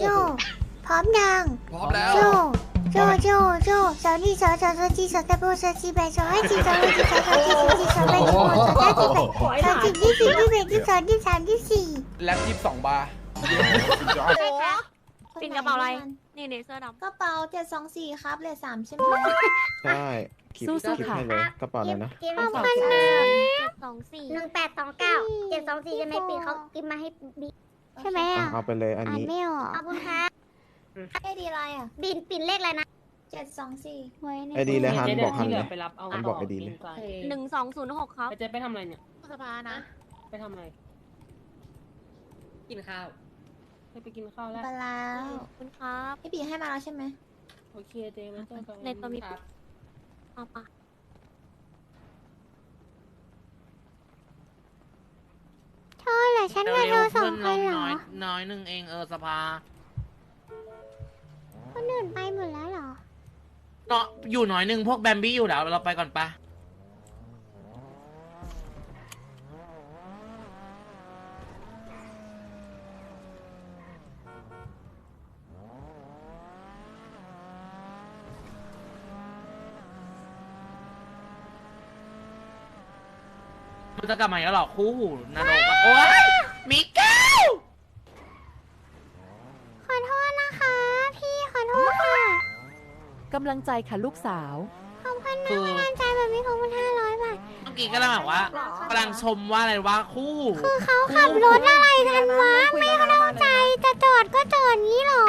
โจ พร้อมยัง พร้อมแล้ว โจ โจ โจ โจสาวนี่สาวสาวสาวจีสาวตะโบสาวจีแบสาวให้จีสาวให้จีสาวสาวจีสาวจีสาวแบสาวสาวจีแบสาวจีที่สี่ที่แบที่สองที่สามที่สี่แล็บยี่สิบสองบาร์ปิ่นกระเป๋าอะไร นี่นี่เสื้อดำกระเป๋าเจ็ดสองสี่ครับเลขสามใช่ไหมใช่คลิปสู้ๆคลิปค่ะให้เลยกระเป๋าเลยนะขอบคุณนะเจ็ดสองสี่หนึ่งแปดสองเก้าเจ็ดสองสี่จะไม่ปีเขากินมาให้บี ใช่ไหมอะอะเอาไปเลยอันอ่านนี้ไม่ออกขอบคุณค่ะให้ดีอะไรอะปิ่นปิ่นเลขอะไรนะเจ็ดสองสี่ไว้ในไอดีเลยฮันเจ๊บเดี๋อยกวฮันที่เหลืเลอยไปรับเอาฮันบอกไอดีเลย หนึ่งสองศูนย์หกครับไปเจ๊ไปทำอะไรเนี่ย สภานะ ไปทำอะไรกินข้าวให้ไปกินข้าวแล้วไปแล้วขอบคุณครับ พี่ปีให้มาแล้วใช่ไหม โอเคเจ๊ไม่เจอกันในตัวมี ครับ เอาปะ เธอเหรอฉันกับเธอสองคนเหรอน้อยน้อยหนึ่งเองเออสภาคนอื่นไปหมดแล้วเหรอ เนาะอยู่น้อยหนึ่งพวกแบมบี้อยู่แล้วเราไปก่อนปะ มันจะกลับมาอีกแล้วเหรอคู่หูนาโนปะโอ๊ยมิเกลขอโทษนะคะ พี่ขอโทษค่ะ กำลังใจค่ะลูกสาว ขอบคุณนะคือกำลังใจแบบนี้ขอบคุณห้าร้อยบาท เมื่อกี้ก็ลังแบบว่ากำลังชมว่าอะไรว่าคู่หูคือเขาขับรถอะไรกันวะไม่เข้าใจจะจอดก็จอดงี้เหรอ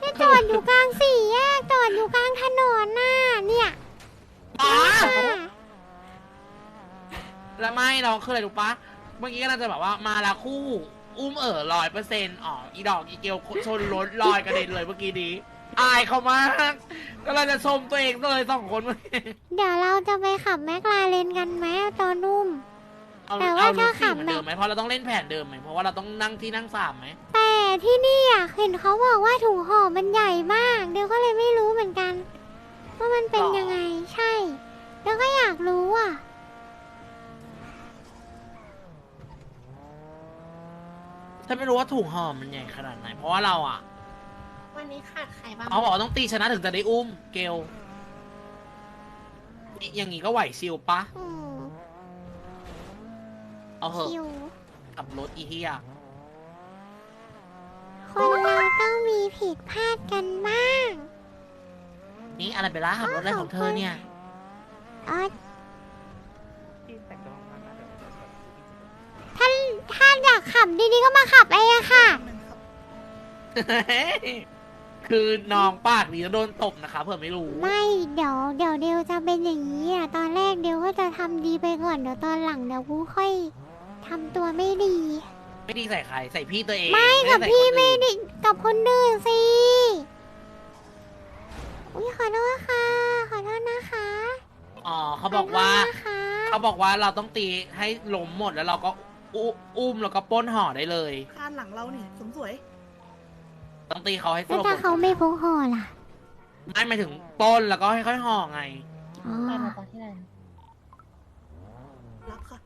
จะจอดอยู่กลางสี่แยกจอดอยู่กลางถนนน่ะเนี่ย อ๋ออะ แล้วไม่เราคืออะไรรู้ปะเมื่อกี้ก็น่าจะแบบว่ามาละคู่ อุ้มเอ๋อร้อยเปอร์เซ็นต์อ๋ออีดอกอีเกลชนรถลอยกระเด็นเลยเมื่อกี้นี้อายเขามากก็เราจะชมตัวเองเลยสองคนเมื่อกี้เดี๋ยวเราจะไปขับแมคลาเรนกันไหมตอนนุ่ม เอาแต่ว่าเอาลูถ้าซี่ขับเหมือนเดิมไหมเพราะเราต้องเล่นแผนเดิมไหมเพราะว่าเราต้องนั่งที่นั่งสามไหมแต่ที่นี่อะเห็นเขาบอกว่าถุงห่อมันใหญ่มาก เดี๋ยวก็เลยไม่รู้เหมือนกัน ว่ามันเป็นยังไงใช่เดี๋ยวก็อยากรู้อะ ฉันไม่รู้ว่าถุงห่อมันใหญ่ขนาดไหน เพราะว่าเราอะวันนี้ขาดใครบ้างเขาบอกว่าต้องตีชนะถึงจะได้อุ้มเกลอย่างงี้ก็ไหวชิวปะอืมเอาเหอะคิวขับรถอีเฮียคนเราต้องมีผิดพลาดกันบ้าง นี่อะไรไปล่ะขับรถอะไรของเธอเนี่ยเออ ถ้าถ้าอยากขับดีๆก็มาขับเองอะค่ะ คือน้องปากดีแล้วโดนตบนะคะเผื่อไม่รู้ ไม่เดี๋ยวเดี๋ยวเดียวจะเป็นอย่างนี้อะตอนแรกเดียวก็จะทำดีไปก่อนเดี๋ยวตอนหลังเดี๋ยวกูค่อยทำตัวไม่ดี ไม่ดีใส่ใครใส่พี่ตัวเองไม่กับด้ใส่พี่คนไม่อื่นได้กับคนอื่นสิอุ้ยขอโทษค่ะ ขอโทษนะคะอ๋อเขาบอกว่าขอโทษนะคะ เขาบอกว่าเราต้องตีให้ล้มหมดแล้วเราก็ อุอุ้มแล้วก็ปล้นห่อได้เลยข้างหลังเราเนี่ยสมสวย ต้องตีเขาให้สแล้วลบถ้าเขาไม่พกห่อล่ะ ไม่หมายถึงปล้นแล้วก็ให้ค่อยห่อไง อ๋อรับค่ะ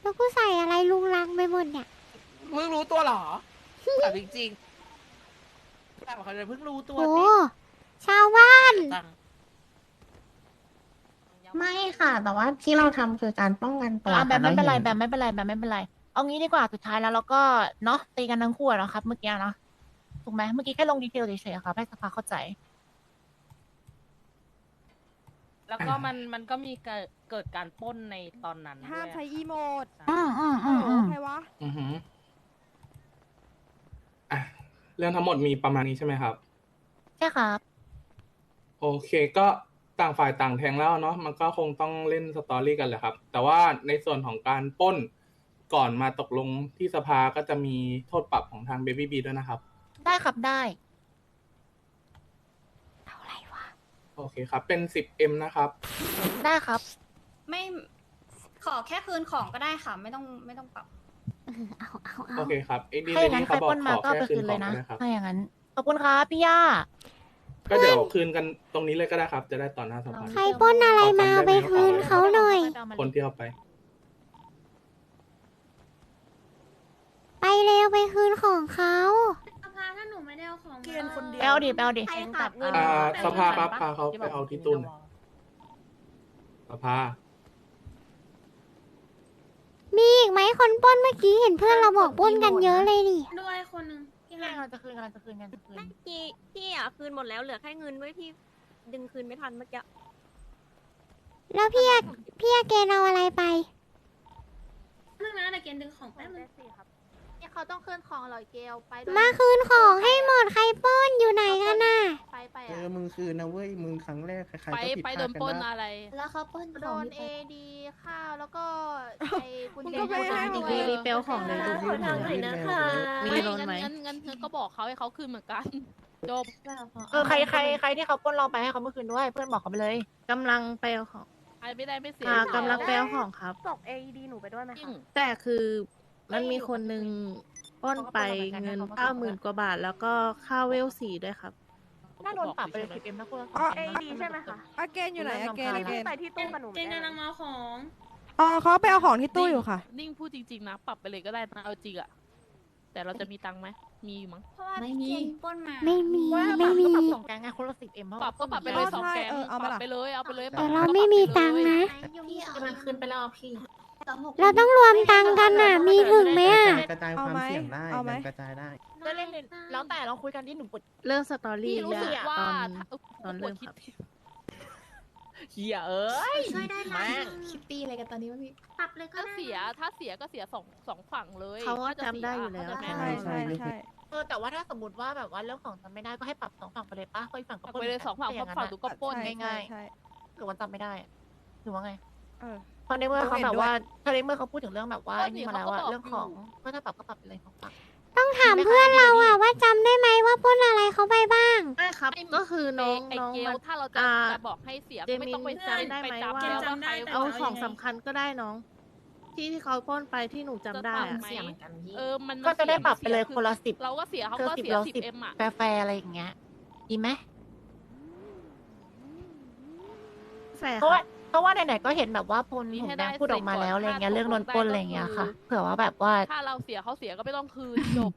แล้วกูใส่อะไรลุงลังไปหมดเนี่ย เพิ่งรู้ตัวเหรอแต่จริงๆแต่เขาจะเพิ่งรู้ตัวโอ้สิชาวบ้าน ตังค์ ไม่ค่ะ แต่ว่าที่เราทำคือการป้องกันตัวอะแบบไม่เป็นไรค่ะแบบไม่เป็นไรแบบไม่เป็นไร เอางี้ดีกว่าสุดท้ายแล้วเราก็เนาะตีกันทั้งคู่อะเนาะครับ เมื่อกี้เนาะถูกไหมเมื่อกี้แค่ลงดีเทลเฉยๆครับให้สภาเข้าใจ แล้วก็มันมันก็มีเกิดเกิดการปล้นในตอนนั้นห้ามด้วยใช้อีโมดอืมอืมอืมอืมใครวะ อือหืออะเรื่องทั้งหมดมีประมาณนี้ใช่ไหมครับ ใช่ครับ โอเคก็ ต่างฝ่ายต่างแทงแล้วเนาะมันก็คงต้องเล่นสตอรี่กันแหละครับ แต่ว่าในส่วนของการปล้นก่อนมาตกลงที่สภาก็จะมีโทษปรับของทางเบบี้บีด้วยนะครับ ได้ครับได้เท่าไหร่วะโอเคครับ เป็น 10M นะครับ ได้ครับ ไม่ขอแค่คืนของก็ได้ค่ะ ไม่ต้องไม่ต้องปรับเออเอาเอาเอาโอเคครับไอ้ดีถ้าเลอย่างนั้นนี่ใครเขาบอกปล้นขมาอก็แค่ไปคืคืนนขเลองยนะนะครับ ถ้าอย่างนั้นขอบคุณครับพี่ย่า ก็เดี๋ยวคืนกันตรงนี้เลยก็ได้ครับ จะได้ต่อหน้าสภาใครปล้นอะไรมาเอาไปคืนเขาหน่อย คนที่เอาไป ไปเร็วไปคืนของเขาสภาถ้าหนูไม่ได้เอาของเกณฑ์คนเดียวไปเอาดิไปเอาดิใช่ค่ะเงินอ่าแต่สภาครับพาเขาไปเอาที่ตู้หน่อยสภา มีอีกไหมคนปล้นเมื่อกี้เห็นเพื่อนเราบอกปล้นกันเยอะเลยดิด้วยคนหนึ่ง ที่กำลังจะคืนกำลังจะคืนกันจะคืนพี่พี่อะคืนหมดแล้วเหลือแค่เงินไว้พี่ดึงคืนไม่ทันเมื่อกี้แล้วพี่อาพี่อาเกณฑ์เอาอะไรไป เรื่องนะเดี๋ยวเกณฑ์ดึงของแป๊บนึงนี่ เขาต้องคืนของเหรอเกลไปมาคืนของให้หมดใครปล้นอยู่ไหนกันน่ะ ไปไปเออมึงคืนนะเว้ยมึงครั้งแรกใครๆไปก็ผิดไปพโดลาดนกันปล้นได้อะไร แล้วเขาปล้นโดนเอดีข้าวแล้วก็ไอ้กุญแจมึงก็ไปให้รถมึงรีเปลของเลยขอทางหน่อยนะคะ มีรถไหม งั้นงั้นงั้นก็บอกเขาให้เขาคืนเหมือนกันจบเออใครใครใครที่เขาปล้นเราไปให้เขาเมื่อคืนด้วย เพื่อนบอกเขาไปเลย กำลังไปเอาของใครไม่ได้ไม่เสียอ่ากำลังไปเอาของครับ ตก AED หนูไปด้วยไหมจริคะงแต่คือ มันมีคนหนึ่งปล้นไปเขาก็ปล้นเหมือนกันนะเงินเขาก็เก้าหมื่นกว่าบาท แล้วก็ค่าเวลสี่ด้วยครับ น่าโดนปรับไปเลยสิบเอ็มนะคุณอ๋อ AED ใช่ไหมคะอาเกนอยู่ไหนอาเกนอาเกนไปที่ตู้กับหนูเจนกำลังมาเอาของอ๋อเขาไปเอาของที่ตู้อยู่ค่ะ นิ่งพูดจริงๆนะปรับไปเลยก็ได้นะเอาจริงอะแต่เราจะมีตังค์ไหมมีอยู่มั้งเพราะว่าไม่มีเจนปล้นมาไม่มีว่าปไม่รับมีก็ปรับสองแกงไงคนละสิบเอ็มปรับก็ปรับไปเลยเออสองใช่แกงเออเอาปมารับล่ะไปเลยเอาไปเลยแต่เราไม่มีตังค์นะกำลังคืนไปแล้วพี่ เราต้องรวมตังค์กันน่ะ มีถึงไหมอะ กระจายความเสี่ยงได้เอาไหม แบ่งกระจายได้ ก็เล่นแล้วแต่เราคุยกันที่หนูปวด เรื่องสตอพี่รี่รู้สึกอะว่าตอนถ้าตอนเริ่มคิดครับเฮียเอ้ย ช่วยได้นะแม่ง คิตตี้อะไรกันตอนนี้วะพี่ ปรับเลยก็ถ้าได้เสียถ้าเสียก็เสียสองสองฝั่งเลยเขาก็ถ้จะจำได้อยู่แล้วเข้าใจใช่ไหมใช่ใช่ เออแต่ว่าถ้าสมมติว่าแบบว่าเรื่องของจำไม่ได้ก็ให้ปรับสองฝั่งไปเลยป้าก็อีกฝั่งปก็รับปล้นไปเลยสองฝั่งเพราะฝั่งดูก็ปล้นใช่ง่ายๆใช่หรือว่าจำไม่ได้อะหรือว่าไง เออ เพราะในเมื่อเขาเห็นแบบด้วยว่าเพราะในเมื่อเขาพูดถึงเรื่องแบบว่าก็ไอ้นี่นี่มาแล้วอะเขาก็บอกเรื่องของอยู่ก็ถ้าปรับก็ปรับไปเลยของฝั่งต้องถามเพื่อนเราอะว่าจำได้ไหมว่าปล้นอะไรเขาไปบ้าง ใช่ครับ ก็คือน้องไอ้น้องเกมัลนถ้าเราจะอ่า จะบอกให้เสียเจไม่มิต้องไปนจำได้ไหมไปจำว่าแล้วว่าใครเอาเอาของยังไงสำคัญก็ได้น้อง ที่ที่เขาปล้นไปที่หนูจำได้จะอะปรับไหมเออมันก็จะได้ปรับไปเลยสีคนละสิบ เราก็เสียเขาเธอก็สิบเสียเราสิบสิบเอ็มอะแฟร์ๆอะไรอย่างเงี้ยดีไหมแฟร์เพราะคว่ารับ เพราะว่าไหนๆก็เห็นแบบว่าพลมีหงให้แดได้งพูดออกมาแล้วอะไรเงี้ยสิบก่อนเรื่องโดนปล้นอะไรเงี้ยค่ะ เผื่อว่าแบบว่า ถ้าเราเสียเขาเสียก็ไม่ต้องคืนจบ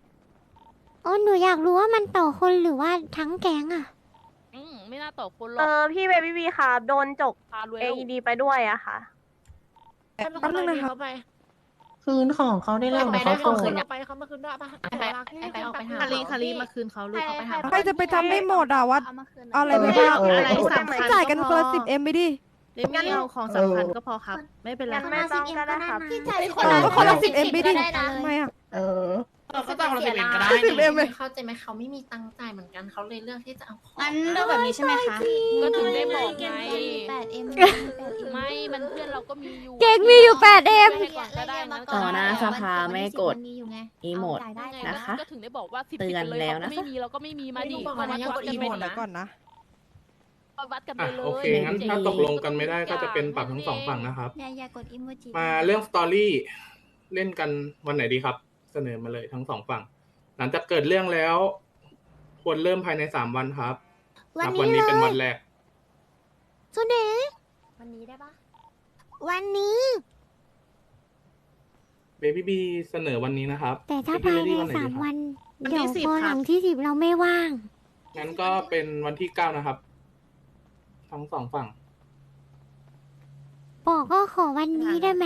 โอ้หนูอยากรู้ว่ามันต่อคนหรือว่าทั้งแก๊งอะอืมไม่น่าต่อคนหรเออกอพี่เบบี้บีค่ะโดนจก พารวย AED ไปด้วยอะค่ะ แป๊บนึงนะคะไปคืนของเขาได้แล้วไปเขาได้โกรคืธนไปเขามาคืนด้วยป่ะไปไปเอาไปหาคารีคารีมาคืนเขาลูกเอาไปหา ใครจะไปจำได้หมดอะว่าเอามาคืนนะเอาอะไรเอไปอบ้างเอออะไรเออสำคัญจ่ายกันพคนละสิบเอ็มไปดิ เดมี่เอาของสำคัญก็พอครับ ไม่เป็นไรงั้นไม่ต้องก็ได้ครับพี่จ่ายเออก็คนละสิบเอ็มไปดิได้นะทำไมอะเออเราก็ต้องเราสิบเอ็มก็ได้สิบเอ็มเลยเข้าใจไหมเขาไม่มีตังค์จ่ายเหมือนกันเขาเลยเลือกที่จะเอาของงั้นเลือกแบบนี้ใช่ไหมคะก็ถึงได้บอกไงแปดเอ็มไม่มันเพื่อนเราก็มีอยู่เก๊กมีอยู่ 8M ให้ก่อนก็ได้นะต่อหน้าสภาไม่กดอีโมดนะคะก็ถึงได้บอกว่าสิบเตือนไปเลยแล้วเขานะไม่มีเราก็ไม่มีมาดิไม่รู้มาบอกวัดนะกันกดอีไปโมเลยเดี๋ยวก่อนนะ มาวัดกันไปอะเลย โอเคงั้นถ้าตกลงกันไม่ได้ก็จะเป็นปรับทั้งสองฝั่งนะครับ อย่าอย่ากดอิโมจิมาเรื่องสตอรี่เล่นกันวันไหนดีครับ เสนอมาเลยทั้งสองฝั่ง หลังจากเกิดเรื่องแล้ว ควรเริ่มภายในสามวันครับวันนับนี้วันนี้เป็นเลวันยแรก สุเดชวันนี้ได้ปะวันนี้ เบบี้บีเสนอวันนี้นะครับแต่ถ้าพี่ภายพี่ในเรดี้สามไหดีครับวัน วันที่เดี๋ยวสิบพอคหรัลับงที่สิบเราไม่ว่าง งั้นก็เป็นวันที่เก้านะครับ ทั้งสองฝั่ง บอกก็ขอวันนี้ได้ไหม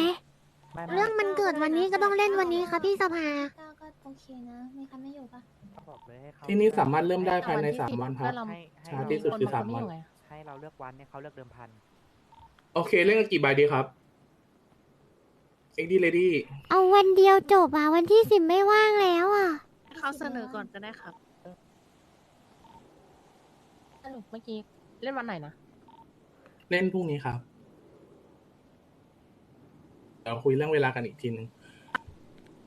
เรื่องมันเกิดวันนี้ก็ต้องเล่นวันนี้ค่ะพี่สภา ก็ก็โอเคนะมีใครไม่อยู่ปะที่นี่สามารถเริ่มได้ภายในสามวันครับเราช้าที่สุดคือสามวัน ให้เราเลือกวันเนี่ยเขาเลือกเดิมพัน โอเคเล่นกันกี่ใบดีครับ เอ็กดี้เลดี้ เอาวันเดียวจบอะ วันที่สิบไม่ว่างแล้วอะ ให้เขาเสนอก่อนก็ได้ครับ สรุปเมื่อกี้เล่นวันไหนนะ เล่นพรุ่งนี้ครับ เดี๋ยวคุยเรื่องเวลากันอีกทีหนึ่ง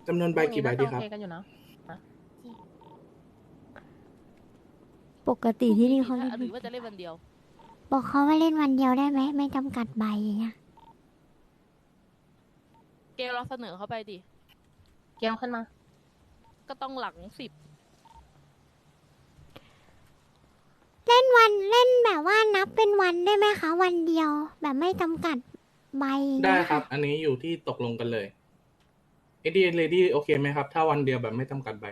จำนวนใบกี่ใบดีครับโอเคกันอยู่นะปกติที่นี่เขาเล่นหรือว่าจะเล่นวันเดียว บอกเขาว่าเล่นวันเดียวได้ไหมไม่จำกัดใบอย่างเงี้ยเกลเราเสนอเข้าไปดิ เกี่ยวขึ้นมา ก็ต้องหลังสิบ เล่นวันเล่นแบบว่านับเป็นวันได้ไหมคะ วันเดียว แบบไม่จำกัดใบได้ครับ อันนี้อยู่ที่ตกลงกันเลยเอดีเลดี้โอเคไหมครับ ถ้าวันเดียวแบบไม่จำกัดใบ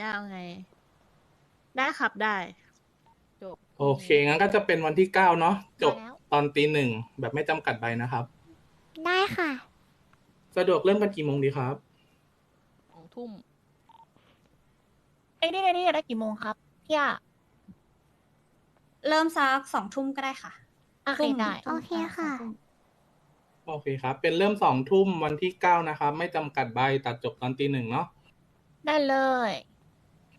ยังไง ได้ครับได้ โอเค งั้นก็จะเป็นวันที่เก้าเนาะจบได้แล้วตอนตีหนึ่งแบบไม่จำกัดใบนะครับ ได้ค่ะ สะดวกเริ่มกันกี่โมงดีครับ สองทุ่ม ไอ้นี่ไอ้นี่ได้กี่โมงครับพี่อะ เริ่มซักสองทุ่มก็ได้ค่ะ โอเคได้ โอเคค่ะ โอเคครับ เป็นเริ่มสองทุ่มวันที่เก้านะครับ ไม่จำกัดใบตัดจบตอนตีหนึ่งเนาะ ได้เลย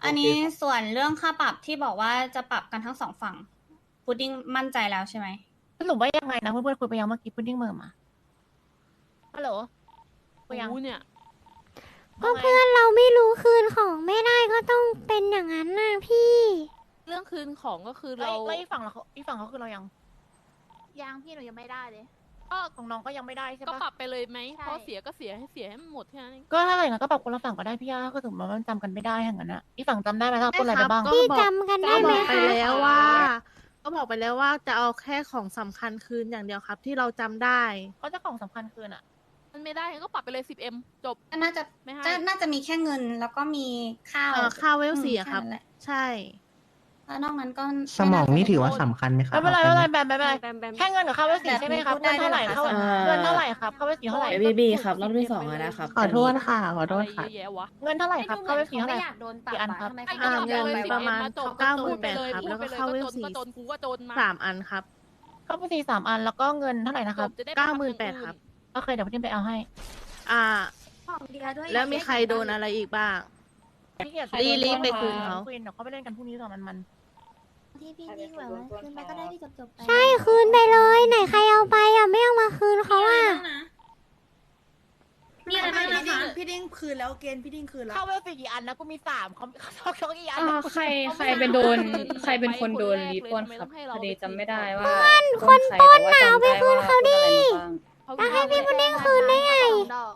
อันนี้โอเคครับส่วนเรื่องค่าปรับที่บอกว่าจะปรับกันทั้งสองฝั่งพุดดิ้งมั่นใจแล้วใช่ไหมสรุปว่ายังไงนะเพื่อนๆคุยไปยังเมื่อกี้พุดดิ้งเมอร์มาฮัลโหลคุยยังรู้เนี่ยก็เพื่อนเราไม่รู้คืนของไม่ได้ก็ต้องเป็นอย่างนั้นน่ะพี่ เรื่องคืนของก็คือเราเราแล้วอีกฝั่งเราเขาอีกฝั่งเขาคือเรายังยังพี่หนูยังไม่ได้เลยก็ของน้องก็ยังไม่ได้ใช่ก็ปะปรับไปเลยไหมใช่พอเสียก็เสียให้เสียให้หมดแค่นั้นเองก็ถ้าอย่างนั้นก็ปรับคนละฝั่งก็ได้พี่ย่าก็ถึงมันจำกันไม่ได้อย่างนั้นอะอีกฝั่งจำได้ไหมว่าพูดอะไรไปบ้างก็พี่บอกจำกันได้ก็ไหมบอกไปคะแล้วว่า ก็บอกไปแล้วว่าจะเอาแค่ของสำคัญคืนอย่างเดียวครับ ที่เราจำได้เขาจะของสำคัญคืนอะมันไม่ได้ก็ปรับไปเลย 10m จบก็น่าจะไม่ให้ จะน่าจะมีแค่เงินแล้วก็มีข้าวเอ่อข้าวเวลอืมสี่อะครับ แนั้นแหละใช่ แล้วนอกนั้นก็สมองนี่ถือว่าสำคัญไหมครับไม่เป็นไรไม่เป็นไรแบมแบมแบมแบมแบมแค่เงินกับค่าเวสีใช่ไหมครับเงินเท่าไหร่เข้าเงินเท่าไหร่ครับค่าเวสีเท่าไหร่บีบีครับรอบที่สองแล้วนะครับขอโทษค่ะขออะโทไรษค่ะเยอะแยะวะเงินเท่าไหร่ครับค่าเวสีเท่าไหร่อยากโดนปรับกี่อันครับทำไมไอ้เขาก็ไม่ปยรัอบมไปไปเลยประมาณจบเก้าก็หมื่จนบแปดไปเลยครับพูดแล้วก็ไปเลยเข้าเวลก็จนสี่ก็จนกูก็จนมาสามอันครับค่าเวสีสามอันแล้วก็เงินเท่าไหร่นะครับจจะได้เก้าทำหมื่นอย่งแปดครับโอเคเดี๋ยวพี่ไปเอาให้ อ่าของเดียด้วยแล้วมีใครโดนอะไรอีกบ้างพี่เกียรติรีบรีบไปคืนเขาคุยเดี๋ยวเขาไปเล่นกันพรุ่งนี้ต่อมันมัน ที่พี่ยิ่งแบบว่าคืนไปก็ได้ที่จบๆไปใช่คืนไปเลยไหนใครเอาไปอะไม่เอามาคืนเขาอะมีอะไรบ้างนะคะพี่ดิ้งคืนแล้วเกณฑ์พี่ดิ้งคืนแล้วค่าเวสีกี่อันนะกูมีสามเขาเขาเขากี่อันอ่านะใครใครเป็นโดน ใครเป็นคนโดนรีปล้นครับพอดีจำไม่ได้ว่าคนปล้นน่ะเอาไปจำด้คืนเขาดิ ว่าเขาแล้วให้พี่พุดดิ้งคืนได้ไง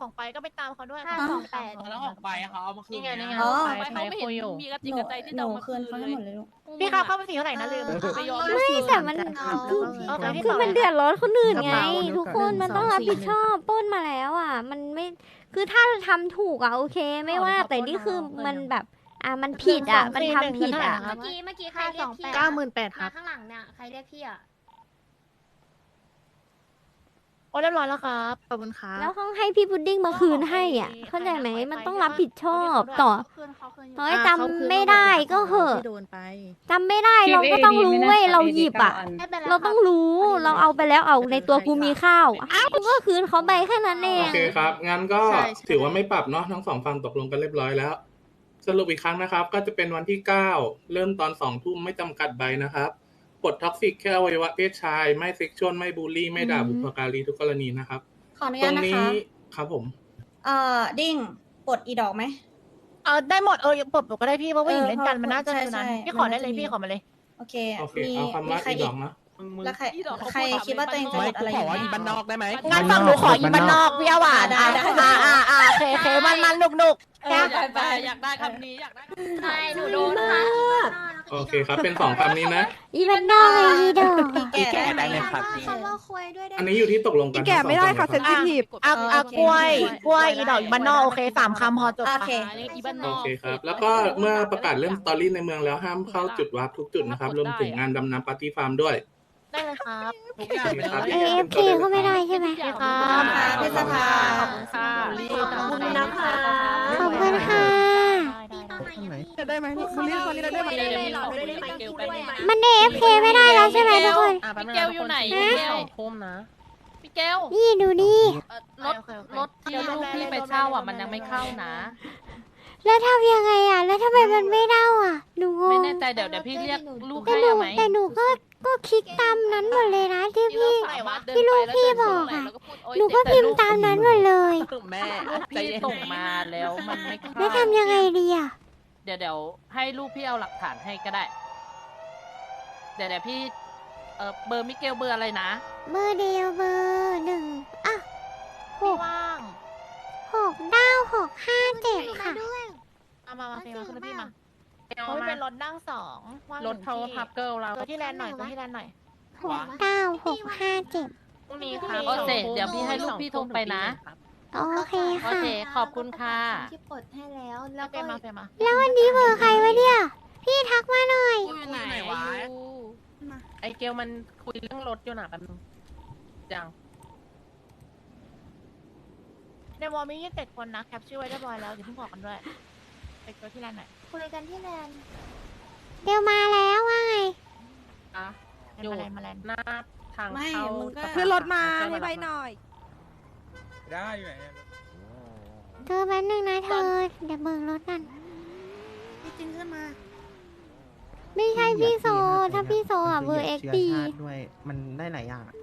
ของไปก็ไปตามเขาด้วยห้าสองแปดแล้วออกไปเขาเอามาคืนนี่ไงนี่ไงอ๋อไปไม่ไปเขาไม่คุยเห็นอยู่มีกระจิกกระใจที่หจะนูเอามาคืนเขาให้หมดเลยลูกพี่ครับค่าเวสีเท่าไหร่นะลืมไปยอมไม่แต่มันคือคือโอเคพี่คือต่อมันเดือดร้อนคนอื่นไงกระเป๋าทุกคนมันต้องรับผิดชอบปล้นมาแล้วอะ มันไม่คือถ้าทำถูกอะโอเค ไม่ว่าแต่นี่คือมันแบบอะมันผิดอะมันทำผิดอะครัเมื่บอกี้เมื่อกี้ใครเรียกพี่เก้าหมื่นแปดคมารับข้างหลังเนี่ยใครเรียกพี่อะ โอ้เรียบร้อยแล้วครับขอบคุณครับ แล้วเขาให้พี่พุดดิ้งมาคืนให้อะ เข้าใจไหมมันต้องรับผิดชอบต่อคืนเขาคืนอยู่ต่อให้จำไม่ได้ก็เหอะที่โดนไปจำไม่ได้เราก็ต้องรู้เว้ยเราหยิบอะไม่เป็นไรเราต้องรู้เราเอาไปแล้วเอาในตัวกูมีข้าวอ้าวก็คืนเขาไปแค่นั้นเอโองเคครับ งั้นก็ใช่ใช่ถือว่าไม่ปรับเนาะทั้งสองฝั่งตกลงกันเรียบร้อยแล้ว สรุปอีกครั้งนะครับ ก็จะเป็นวันที่เก้าเริ่มตอนสองทุ่มไม่จำกัดใบนะครับ ปลดท็อกซิกแค่อวัยวะเพศชาย ไม่เซ็กชวลไม่บูลลี่ ไม่ด่าบุพการีทุกกรณีนะครับ ขออนุตรญาตงนะนี้คะครับผม เอ่อดิ้งปลดอีดอกไหมเออได้หมดเออปลดปลดก็ได้พี่เพราะว่าหญิงเล่นกันเออมันน่าจะใช่คือนั้นใช่พี่ขอได้เลยมันน่าจะมีพี่ขอมาเลย โอเคโอเคมีเอาคำมีว่าใครอีดอีอกกนะแล้วใครอีดอกเขาใครพูดคิดว่าตัวเองจะไม่ปลดอะไรอย่างกูขอเงี้ยอีบ้านนอกได้ไหมงั้นฝั่งหนูขออีบ้านนอกพี่อาหวานได้ได้อ่าอ่า อ่าโอเคโอเคมันมันหนุกหนุกเอออยากได้อยากได้คำนี้อยากได้ใช่หนูโดนค่ะโอเคครับ เป็นสองคำนี้นะอีบันนอกไอ้อีดอกอีแก่ได้เลยครับเขาเล่าคุยด้วยได้อันนี้อยู่ที่ตกลงกัอีนแก่ทั้งสองไม่ได้ค่ะฝั่เซงนนะคซิรับทีฟอะอะกล้วยกล้วยอีดอกอีบ้านนอกโอเคสามคำพอจบโอค่ะเคอันนี้อีบ้านนโออกเคครับ แล้วก็เมื่อประกาศเริ่มสตอรี่ในเมืองแล้วห้ามเข้าจุดวาร์ปทุกจุดนะครับรวมถึงงานดำน้ำปาร์ตี้ฟาร์มด้วย ได้เลยครับทุกอย่างเลยครับเอฟเคก็ไม่ได้ใช่ไหมครับเทศบาลขอบคุณค่ะขอบคุณนะคะขอบคุณค่ะตรงไหนจะได้ไหมนี่มันเรียกตอนนี้ได้ไหมเดี๋ยวมีของเกลไปไหมมันเอฟเคไม่ได้แล้วใช่ไหมทุกคนพี่เกลอยู่ไหนพี่เกลทุ่มนะพี่เกลนี่ดูดิเอ่อรถรถที่ลูกพี่ไปเช่าอะมันยังไม่เข้านะแล้วทำยังไงอะ แล้วทำไมมันไม่เด้าอะ หนูงไม่งแน่ใจเดี๋ยวเดี๋ยวพี่เรียกลูกแต่ให้หนูเอาไหมแต่หนูก็ ก็คลิกตามนั้นหมดเลยนะที่ที่ พี่เราสามารถเดินที่ลูกไปแล้วพี่เดินบอกส่งไหนอะแล้วก็พูดโอ๊ยหนูก็แต่พิมลูพ์ตามนั้นหมดเลยแม่ลูกพี่ส่งมาแล้วมันไม่เข้าแล้วทำยังไงดีอะ เดี๋ยวเดี๋ยวให้ลูกพี่เอาหลักฐานให้ก็ได้ เดี๋ยวเดี๋ยวพี่เออเบอร์มิเกลเบอร์อะไรนะเบอร์เดียวเบอร์หนึ่งอะหพี่กว่างหกเก้าหกห้าเจ็ดค่ะ เอามามาเฟรมมาขึ้นพี่มา เพราะมันเป็นรถนั่งสองว่างหรนึ่ถง power ที่ pub girl เรา ตัวที่แลนด์หน่อยตัวที่แลนด์หน่อย หกเก้าหกห้าเจ็ดพรุ่งนี้ค่ะโอเคเดี๋ยวพี่ให้ลูกพี่โทรไปนะ โอเคโอค่ะ เค ขอบคุณค่ะ ที่ปลดให้แล้ว แล้แล้ววเฟก็รมมาเฟรมมาแล้ววันนี้เบอร์ใครวะเนี่ย พี่ทักมาหน่อยอยู่ไหนวะไอเกลมันคุยเรื่องรถอยู่หนาแป๊บนึงจังในวอลมียี่สิบเจ็ดคนนะแคปชื่อไว้เรียบร้อยแล้วเดี๋ยวเพิ่งบอกกันด้วยไปตัวที่แลนด์หน่อย คุยกันที่แลนด์เดี๋ยวมาแล้วว่าไง อะแลนด์มาแลนด์มาแลนด์หน้าทางไม่เข้ามึงก็สะพขึ้นรถมาช่วยให้ใบรับหน่อย ได้อยู่ไหนเธอแป๊บนึงนะเธอ เดี๋ยวเบิกรถนั่นพี่จินขึ้นมาไม่ใช่พี่โซ ถ้าพี่โซอะเบอร์เอ็กชื้ดีชาติด้วย มันได้หลายอย่างอะ